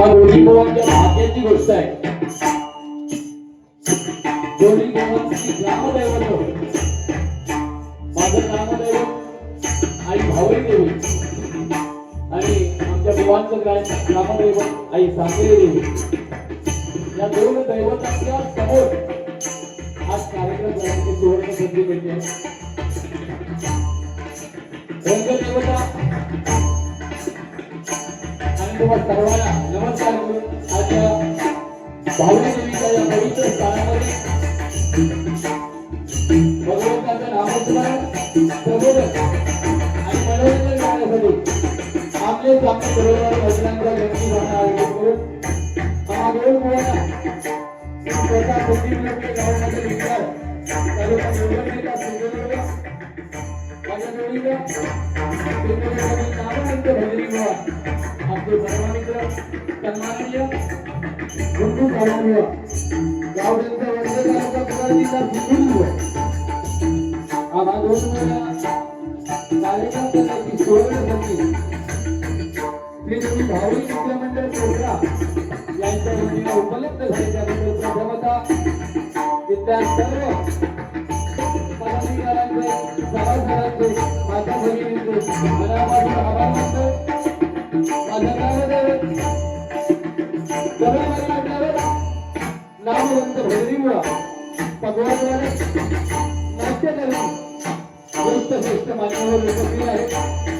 हा दोन्ही भावांच्या भाग्याची गोष्ट आहे. दोन्ही भावांची ग्रामदैवत माझं ग्रामदैवत आई भावई देवी. आणि आमच्या बुवांचं ग्रा- ग्रामदैवत आई सासरे देवी. या दोन दैवतांच्या समोर आज कार्यक्रम करण्याची सुवर्ण संधी मिळते रंगदेवता आणि सर्वांना नमस्कार करून आजच्या या भावनी देवीच्या या पवित्र स्थानामध्ये भगवंताचं नामस्मरण प्रबोधन आणि मनोरंजन करण्यासाठी आपले स्वामी बरोबर भजनांचा व्यक्ती भावना आयोजित करून हा दोन मुलांना स्वतः कोटी बुद्धिमत्ते गावामध्ये विचार तालुका निवडणुकीचा सिंधुदुर्ग माझ्या जोडीला सन्माननीय गुंडू गाव त्यांचा तालुका दोन कार्यक्रम करण्याची सुवर्ण संधी श्री देवी भावनी विद्यामंडळ कोकरा यांच्या वतीने उपलब्ध झाल्याच्याबद्दल सर्व नामवंत भैरीमुळा पगवाजवाडे नाट्यकर्मी ज्येष्ठ श्रेष्ठ मान्यवर लोकप्रिय आहेत.